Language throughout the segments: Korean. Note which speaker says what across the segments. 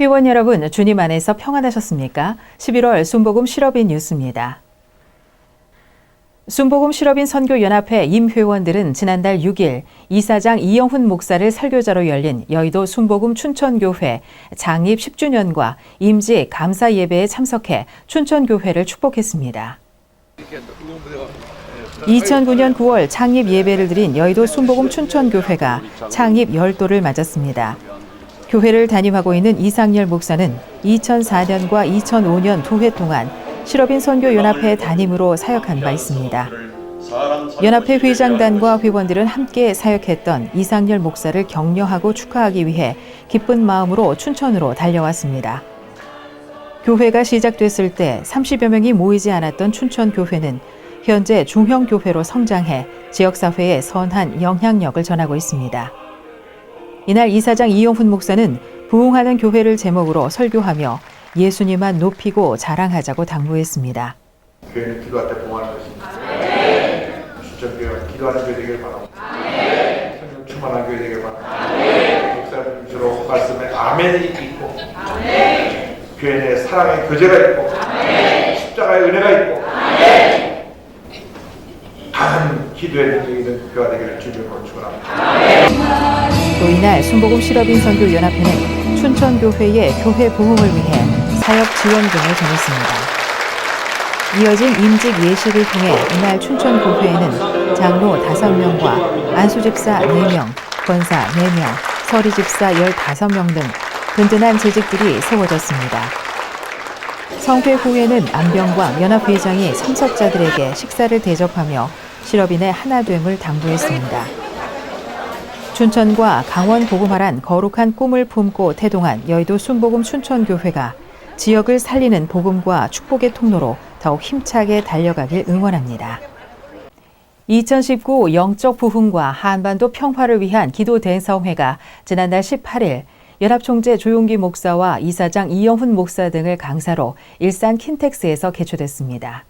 Speaker 1: 회원 여러분, 주님 안에서 평안하셨습니까? 11월 순복음 실업인 뉴스입니다. 순복음 실업인 선교연합회 임회원들은 지난달 6일 이사장 이영훈 목사를 설교자로 열린 여의도 순복음 춘천교회 장입 10주년과 임직 감사 예배에 참석해 춘천교회를 축복했습니다. 2009년 9월 창립 예배를 드린 여의도 순복음 춘천교회가 창립 열도를 맞았습니다. 교회를 담임하고 있는 이상열 목사는 2004년과 2005년 두해 동안 실업인 선교연합회 담임으로 사역한 바 있습니다. 연합회 회장단과 회원들은 함께 사역했던 이상열 목사를 격려하고 축하하기 위해 기쁜 마음으로 춘천으로 달려왔습니다. 교회가 시작됐을 때 30여 명이 모이지 않았던 춘천교회는 현재 중형교회로 성장해 지역사회에 선한 영향력을 전하고 있습니다. 이날 이사장 이용훈 목사는 부흥하는 교회를 제목으로 설교하며 예수님만 높이고 자랑하자고 당부했습니다.
Speaker 2: 교회는 기도할 때 봉하는 것입니다. 수천교회가 기도하는 교회 되길 바랍니다. 성령 충만한 교회 되길 바랍니다. 목사님 주로 말씀에 아멘이 있고 교회 내 사랑의 교제가 있고 십자가의 은혜가 있고 강한 기도의 능력이 있는 교회가 되기를 주님으로 축원합니다.
Speaker 1: 또 이날 순복음 실업인 선교 연합회는 춘천교회의 교회 부흥을 위해 사역 지원금을 전했습니다. 이어진 임직 예식을 통해 이날 춘천교회에는 장로 5명과 안수집사 4명, 권사 4명, 서리집사 15명 등 든든한 재직들이 세워졌습니다. 성회 후에는 안병광 연합회장이 참석자들에게 식사를 대접하며 실업인의 하나됨을 당부했습니다. 춘천과 강원 복음화란 거룩한 꿈을 품고 태동한 여의도 순복음 춘천교회가 지역을 살리는 복음과 축복의 통로로 더욱 힘차게 달려가길 응원합니다. 2019 영적 부흥과 한반도 평화를 위한 기도 대성회가 지난달 18일 연합총재 조용기 목사와 이사장 이영훈 목사 등을 강사로 일산 킨텍스에서 개최됐습니다.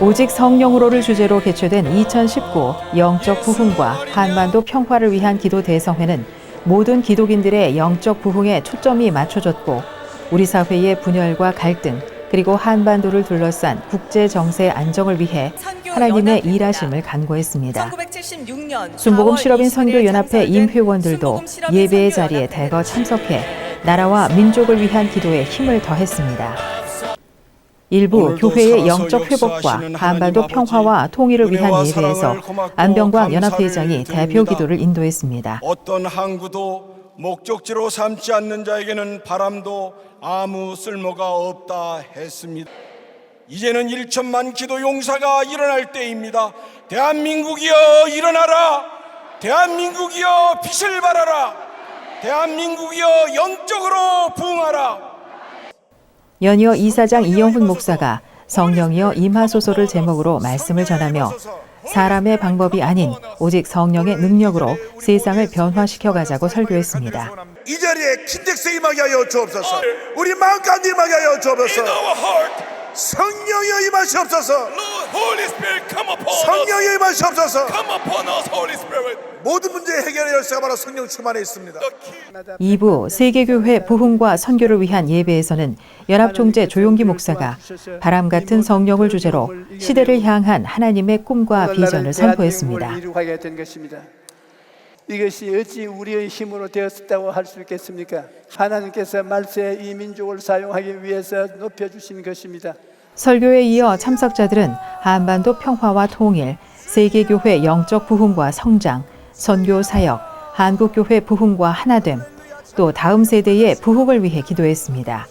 Speaker 1: 오직 성령으로를 주제로 개최된 2019 영적 부흥과 한반도 평화를 위한 기도 대성회는 모든 기독인들의 영적 부흥에 초점이 맞춰졌고 우리 사회의 분열과 갈등 그리고 한반도를 둘러싼 국제 정세 안정을 위해 하나님의 일하심을 간구했습니다.
Speaker 3: 1976년
Speaker 1: 순복음 실업인 선교 연합회 임회원들도 예배의 자리에 대거 참석해 나라와 민족을 위한 기도에 힘을 더했습니다. 일부 교회의 영적 회복과 한반도 평화와 통일을 위한 예배에서 안병광 연합회장이 대표 기도를 인도했습니다.
Speaker 4: 어떤 항구도 목적지로 삼지 않는 자에게는 바람도 아무 쓸모가 없다 했습니다. 이제는 1천만 기도 용사가 일어날 때입니다. 대한민국이여 일어나라. 대한민국이여 빛을 발하라. 대한민국이여 영적으로 부흥하라.
Speaker 1: 연이어 이사장 이영훈 목사가 성령이여 임하소서를 제목으로 말씀을 전하며 사람의 방법이 아닌 오직 성령의 능력으로 세상을 변화시켜 가자고 설교했습니다.
Speaker 5: 이 자리에 킨텍스 임하게 하여 주옵소서 우리 마음 가운데 임하게 하여 주옵소서 성령여 임하시옵소서
Speaker 4: Lord, Holy Spirit, come upon us.
Speaker 5: 성령여 임하시옵소서
Speaker 4: Come upon us, Holy Spirit.
Speaker 5: 모든 문제 해결의 열쇠가 바로 성령 충만에 있습니다
Speaker 1: 2부 세계교회 부흥과 선교를 위한 예배에서는 연합총재 조용기 목사가 바람 같은 성령을 주제로 시대를 향한 하나님의 꿈과 비전을 선포했습니다.
Speaker 6: 이것이 어찌 우리의 힘으로 되었다고 할 수 있겠습니까? 하나님께서 말세 이 민족을 사용하기 위해서 높여 주신 것입니다.
Speaker 1: 설교에 이어 참석자들은 한반도 평화와 통일, 세계교회 영적 부흥과 성장, 선교 사역, 한국교회 부흥과 하나됨, 또 다음 세대의 부흥을 위해 기도했습니다.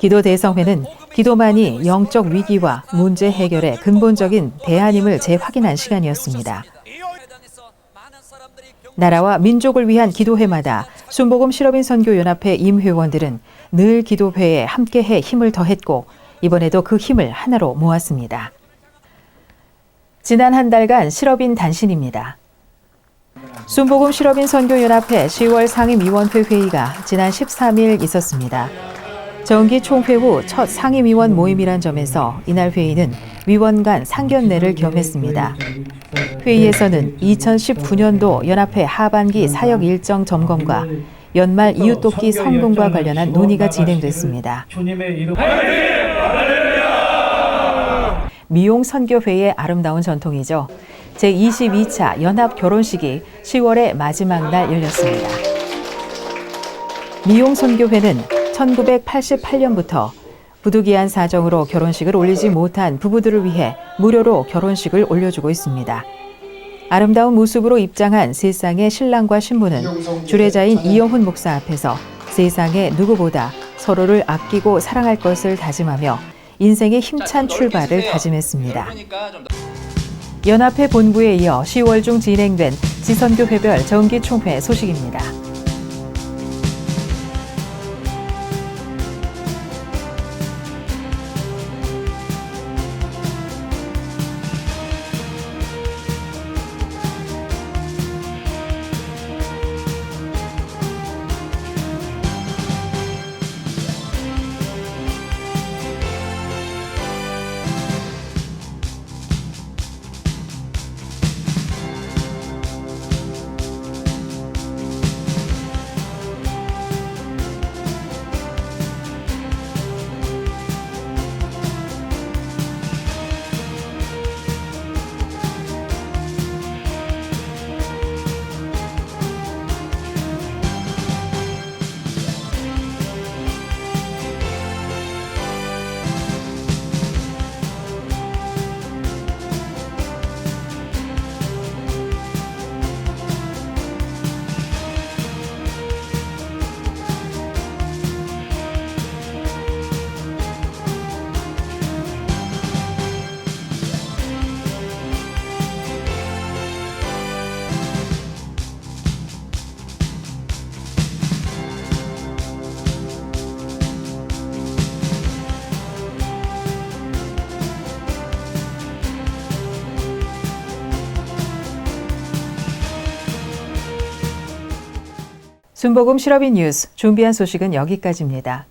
Speaker 1: 기도 대성회는 기도만이 영적 위기와 문제 해결의 근본적인 대안임을 재확인한 시간이었습니다. 나라와 민족을 위한 기도회마다 순복음 실업인 선교 연합회 임회원들은 늘 기도회에 함께해 힘을 더했고 이번에도 그 힘을 하나로 모았습니다. 지난 한 달간 실업인 단신입니다. 순복음 실업인 선교연합회 10월 상임위원회 회의가 지난 13일 있었습니다. 정기 총회 후 첫 상임위원 모임이란 점에서 이날 회의는 위원 간 상견례를 겸했습니다. 회의에서는 2019년도 연합회 하반기 사역 일정 점검과 연말 이웃돕기 성공과 관련한 논의가 진행됐습니다. 미용 선교회의 아름다운 전통이죠. 제22차 연합 결혼식이 10월의 마지막 날 열렸습니다. 미용 선교회는 1988년부터 부득이한 사정으로 결혼식을 올리지 못한 부부들을 위해 무료로 결혼식을 올려주고 있습니다. 아름다운 모습으로 입장한 세상의 신랑과 신부는 주례자인 이영훈 목사 앞에서 세상의 누구보다 서로를 아끼고 사랑할 것을 다짐하며 인생의 힘찬 출발을 다짐했습니다. 연합회 본부에 이어 10월 중 진행된 지선교 회별 정기 총회 소식입니다. 순복음 실업인 뉴스 준비한 소식은 여기까지입니다.